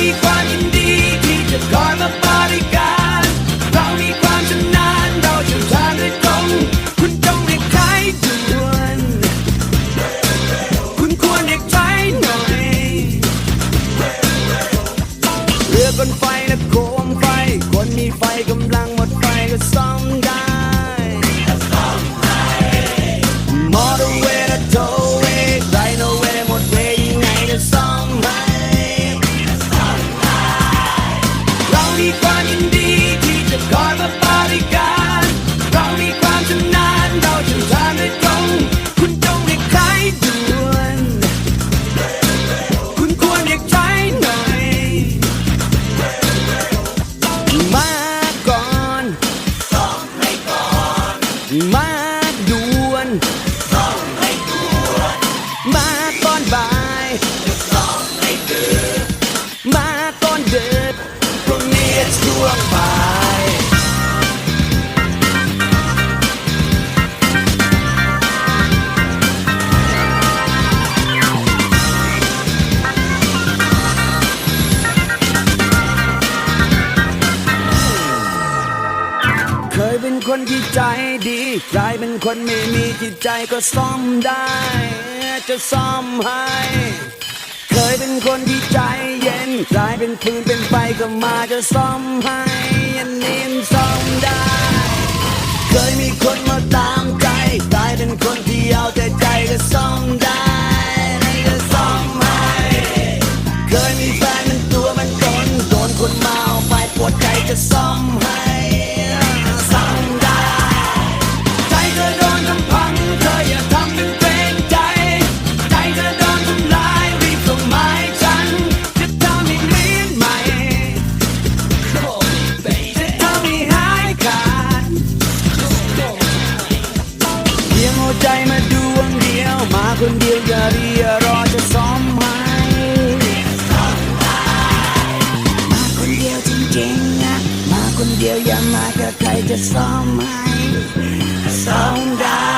มีความยินดีที่จะคอยมาบริการ เรามีความชำนาญเราเชี่ยวชาญโดยตรง คุณจงเรียกใช้ด่วนคุณควรเรียกใช้หน่อยเรือบนไฟและโคมไฟ คนมีไฟกำลัง มีความยินดีที่จะคอยมาบริการ เรามีความชำนาญเราเชี่ยวชาญโดยตรง คุณจงเรียกใช้ด่วน คุณควรเรียกใช้หน่อยมาก่อนต้องให้ก่อนมา คนที่ใจดีกลายเป็นคนไม่มีจิตใจก็ซ่อมได้ จะซ่อมให้ เคยเป็นคนที่ใจเย็นกลายเป็นคืนเป็นไฟก็มาจะซ่อมให้อันนี้มันซ่อมได้ เคยมีคนมาตามใจกลายเป็นคนที่เอาแต่ใจก็ซ่อมได้นี่ก็ซ่อมให้เคยมีแฟนมันตัวมันตนโดนคนมาเอาไปปวดใจจะซ่อมให้ ดียวอย่ารียรอจะซ้อมไห้มาคนเดียวจริงๆนะมาคนเดียวอย่ามากับใครจะซ้อมไหมซ้อมได้